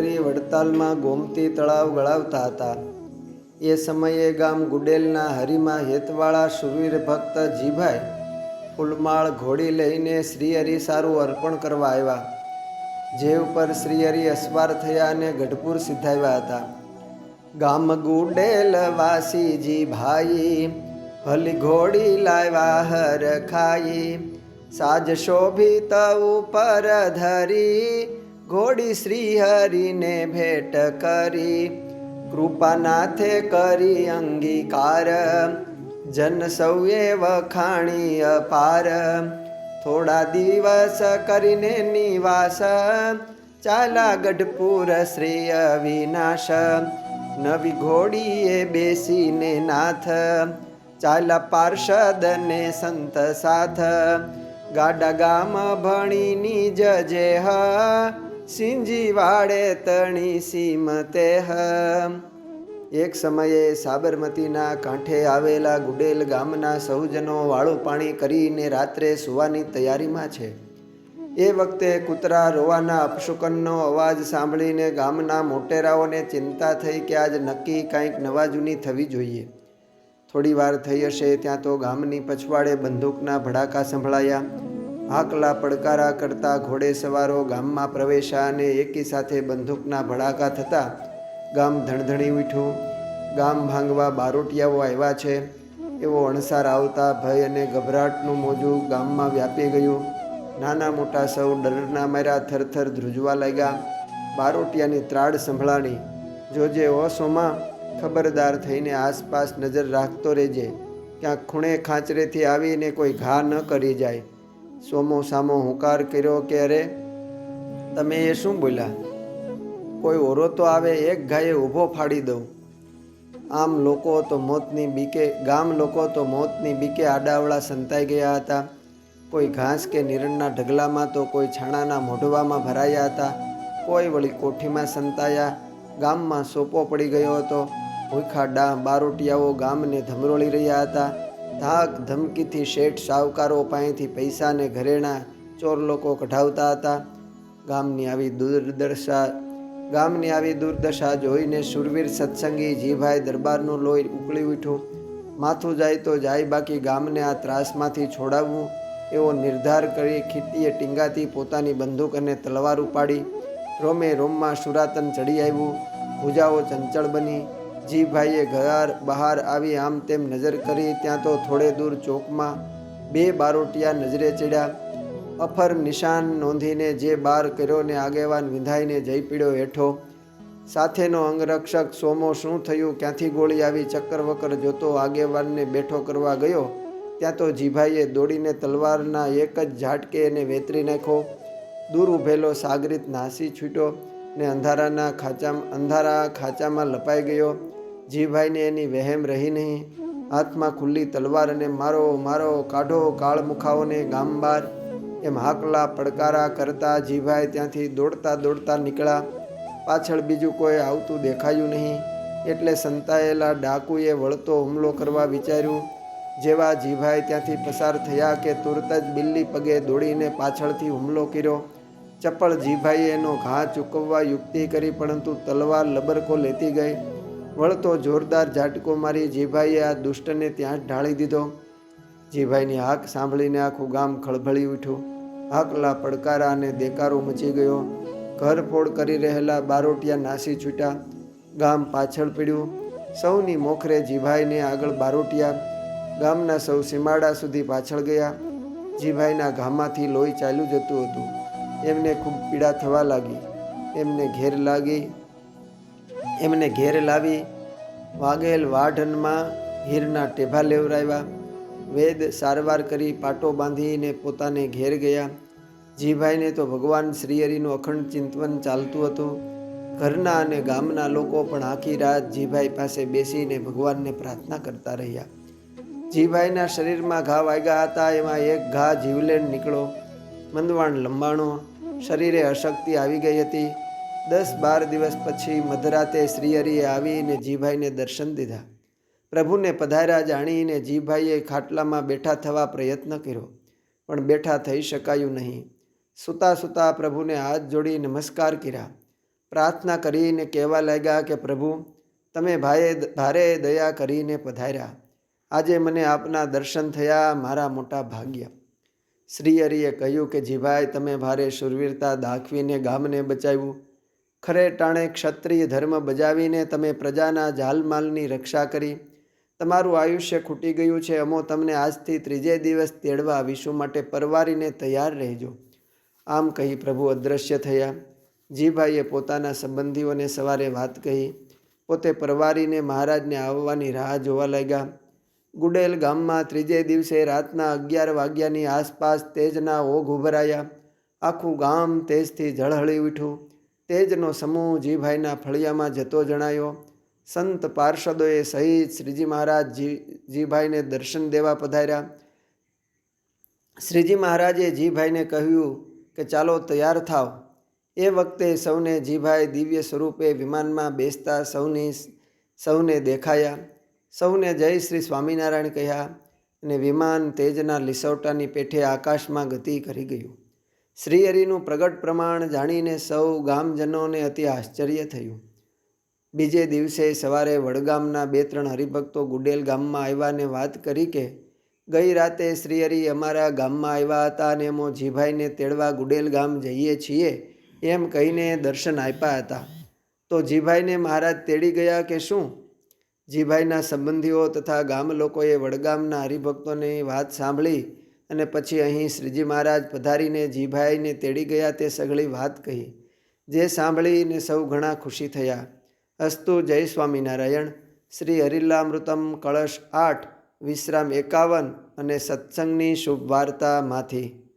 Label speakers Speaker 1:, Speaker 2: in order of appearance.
Speaker 1: શ્રીહરિ વડતાલમાં ગોમતી તળાવ ગળાવતા હતા. એ સમયે ગામ ગુડેલના હરિમાં હેતવાળા શુરવીર ભક્ત જીભાઈ ફૂલમાળ ઘોડી લઈને શ્રીહરિ સારું અર્પણ કરવા આવ્યા. જે ઉપર શ્રીહરિ અસવાર થયા અને ગઢપુર સિદ્ધાવ્યા હતા. ગામ ગુડેલ વાસીજી ભાઈ ભલી ઘોડી લાવ્યા હર ખાઈ સાજ શોભિત ઉપર ધરી ઘોડી શ્રી હરિને ભેટ કરી. કૃપાનાથે કરી અંગીકાર. જન સૌએ વખાણી અપાર. થોડા દિવસ કરીને નિવાસ. ચાલા ગઢપુર શ્રી અવિનાશ. નવી ઘોડીએ બેસીને નાથ. ચાલા પાર્ષદ ને સંત સાથ. ગાડા ગામ ભણીની જજે હ. સિંજી વાડે તણી સીમતે હ. એક સમયે સાબરમતીના કાંઠે આવેલા ગુડેલ ગામના સૌજનો વાળું પાણી કરીને રાત્રે સુવાની તૈયારીમાં છે. એ વખતે કૂતરા રોવાના અપશુકનનો અવાજ સાંભળીને ગામના મોટેરાઓને ચિંતા થઈ કે આજ નક્કી કાંઈક નવાજૂની થવી જોઈએ. થોડી વાર થઈ હશે ત્યાં તો ગામની પછવાડે બંદૂકના ભડાકા સંભળાયા. હાકલા પડકારા કરતા ઘોડે સવારો ગામમાં પ્રવેશ્યા અને એકી સાથે બંદૂકના ભડાકા થતાં ગામ ધણધણી ઉઠ્યું. ગામ ભાંગવા બારોટિયાઓ આવ્યા છે. એવો અણસાર આવતા ભય અને ગભરાટનું મોજું ગામમાં વ્યાપી ગયું. નાના મોટા સૌ ડરના માર્યા, થરથર ધ્રુજવા લાગ્યા. બારોટિયાની ત્રાડ સંભળાણી. જોજે ઓસોમાં ખબરદાર થઈને આસપાસ નજર રાખતો રહેજે. ક્યાંક ખૂણે ખાંચરેથી આવીને કોઈ ઘા ન કરી જાય. સોમો સામો હુંકાર કર્યો કે અરે, તમે એ શું બોલ્યા? કોઈ ઓરો તો આવે એક ગાયે ઊભો ફાડી દઉં. આમ લોકો તો મોતની બીકે, ગામ લોકો તો મોતની બીકે આડાવડા સંતાઈ ગયા હતા. કોઈ ઘાસ કે નિરણના ઢગલામાં તો કોઈ છાણાના મોઢવામાં ભરાયા હતા. કોઈ વળી કોઠીમાં સંતાયા. ગામમાં સોપો પડી ગયો હતો. ભૂખા ડા બારોટિયાઓ ગામને ધમરોળી રહ્યા હતા. ધાક ધમકીથી શેઠ સાવકારો પાસેથી પૈસાને ઘરેણા ચોર લોકો કઢાવતા હતા. ગામની આવી દુર્દશા, ગામની આવી દુર્દશા જોઈને સુરવીર સત્સંગી જીભાઈ દરબારનું લોહી ઉકળી ઉઠ્યું. માથું જાય તો જાય બાકી ગામને આ ત્રાસમાંથી છોડાવવું, એવો નિર્ધાર કરી ખીટીએ ટીંગાથી પોતાની બંદૂક અને તલવાર ઉપાડી. રોમે રોમમાં સુરાતન ચડી આવ્યું. ભૂજાઓ ચંચળ બની. જીભાઈએ ઘર બહાર આવી આમ તેમ નજર કરી ત્યાં તો થોડે દૂર ચોકમાં બે બારોટિયા નજરે ચડ્યા. અફર નિશાન નોંધીને જે બાર કર્યો ને આગેવાન વિંધાઈને જઈ પીડ્યો હેઠો. સાથેનો અંગરક્ષક સોમો શું થયું? ક્યાંથી ગોળી આવી? ચક્કર વક્કર જોતો આગેવાનને બેઠો કરવા ગયો. ત્યાં તો જીભાઈએ દોડીને તલવારના એક જ ઝાટકે એને વેતરી નાખ્યો. દૂર ઊભેલો સાગરીત નાસી છૂટ્યો ને અંધારાના ખાચામાં, અંધારા ખાચામાં લપાઈ ગયો. જીભાઈને એની વહેમ રહી નહીં. હાથમાં ખુલ્લી તલવાર અને મારો મારો કાઢો કાળ મુખાઓને ગામ બહાર એમ હાકલા પડકારા કરતા જીભાઈ ત્યાંથી દોડતા દોડતા નીકળ્યા. પાછળ બીજું કોઈ આવતું દેખાયું નહીં. એટલે સંતાયેલા ડાકુએ વળતો હુમલો કરવા વિચાર્યું. જેવા જીભાઈ ત્યાંથી પસાર થયા કે તુરત જ બિલ્લી પગે દોડીને પાછળથી હુમલો કર્યો. ચપળ જીભાઈએ એનો ઘા ચૂકવવા યુક્તિ કરી, પરંતુ તલવાર લબરકો લેતી ગઈ. વળતો જોરદાર ઝાટકો મારી જીભાઈએ આ દુષ્ટને ત્યાં જ ઢાળી દીધો. જીભાઈની હાક સાંભળીને આખું ગામ ખળભળી ઉઠ્યું. હાકલા પડકારા અને દેકારો મચી ગયો. ઘરફોડ કરી રહેલા બારોટિયા નાસી છૂટ્યા. ગામ પાછળ પડ્યું. સૌની મોખરે જીભાઈને આગળ બારોટિયા. ગામના સૌ સીમાડા સુધી પાછળ ગયા. જીભાઈના ઘામાંથી લોહી ચાલ્યું જતું હતું. એમને ખૂબ પીડા થવા લાગી. એમને ઘેર લાગી. એમને ઘેર લાવી વાગેલ વાઢનમાં હીરના ટેભા લેવરાવ્યા. વેદ સારવાર કરી પાટો બાંધીને પોતાને ઘેર ગયા. જીભાઈને તો ભગવાન શ્રીહરિનું અખંડ ચિંતન ચાલતું હતું. ઘરના અને ગામના લોકો પણ આખી રાત જીભાઈ પાસે બેસીને ભગવાનને પ્રાર્થના કરતા રહ્યા. જીભાઈના શરીરમાં ઘા વાગ્યા હતા, એમાં એક ઘા જીવલેણ નીકળો મંદવાણ લંબાણો. શરીરે અશક્તિ આવી ગઈ હતી. દસ બાર દિવસ પછી મધરાતે શ્રીહરિએ આવીને જીભાઈને દર્શન દીધા. પ્રભુને પધાર્યા જાણીને જીભાઈએ ખાટલામાં બેઠા થવા પ્રયત્ન કર્યો, પણ બેઠા થઈ શકાયું નહીં. સૂતા સૂતા પ્રભુને હાથ જોડી નમસ્કાર કર્યા. પ્રાર્થના કરીને કહેવા લાગ્યા કે, પ્રભુ, તમે ભાઈએ ભારે દયા કરીને પધાર્યા. આજે મને આપના દર્શન થયા મારા મોટા ભાગ્ય. શ્રી હરિએ કહ્યું કે, જીભાઈ, તમે ભારે શુરવીરતા દાખવીને ગામને બચાવ્યું. ખરે ટાણે ક્ષત્રિય ધર્મ બજાવીને તમે પ્રજાના જાલમાલની રક્ષા કરી. તમારું આયુષ્ય ખૂટી ગયું છે, અમો તમને આજથી ત્રીજે દિવસ તેડવા આવીશું માટે પરવારીને તૈયાર રહેજો. આમ કહી પ્રભુ અદૃશ્ય થયા. જીભાઈએ પોતાના સંબંધીઓને સવારે વાત કહી. પોતે પરવારીને મહારાજને આવવાની રાહ જોવા લાગ્યા. ગુડેલ ગામમાં ત્રીજે દિવસે રાતના અગિયાર વાગ્યાની આસપાસ તેજના ઓઘ ઉભરાયા. આખું ગામ તેજથી ઝળહળી ઉઠ્યું. તેજનો સમૂહ જીભાઈના ફળિયામાં જતો જણાયો, સંત પાર્ષદોએ સહિત શ્રીજી મહારાજ જી, જીભાઈને દર્શન દેવા પધાર્યા. શ્રીજી મહારાજે જીભાઈને કહ્યું કે, ચાલો તૈયાર થાવ. એ વખતે સૌને જીભાઈ દિવ્ય સ્વરૂપે વિમાનમાં બેસતા સૌની સૌને દેખાયા. સૌને જય શ્રી સ્વામિનારાયણ કહ્યા અને વિમાન તેજના લિસોટાની પેઠે આકાશમાં ગતિ કરી ગયું. શ્રી હરિનું પ્રગટ પ્રમાણ જાણીને સૌ ગામજનોને અતિ આશ્ચર્ય થયું. બીજે દિવસે સવારે વડગામના બે ત્રણ હરિભક્તો ગુડેલ ગામમાં આવ્યાને વાત કરી કે, ગઈ રાતે શ્રીહરી અમારા ગામમાં આવ્યા હતા અને એમો જીભાઈને તેડવા ગુડેલ ગામ જઈએ છીએ એમ કહીને દર્શન આપ્યા હતા. તો જીભાઈને મહારાજ તેડી ગયા કે શું? જીભાઈના સંબંધીઓ તથા ગામ લોકોએ વડગામના હરિભક્તોની વાત સાંભળી અને પછી અહીં શ્રીજી મહારાજ પધારીને જીભાઈને તેડી ગયા તે સઘળી વાત કહી. જે સાંભળીને સૌ ઘણા ખુશી થયા. અસ્તુ જય સ્વામિનારાયણ. શ્રી હરિલામૃતમ કળશ આઠ વિશ્રામ એકાવન અને સત્સંગની શુભ વાર્તામાંથી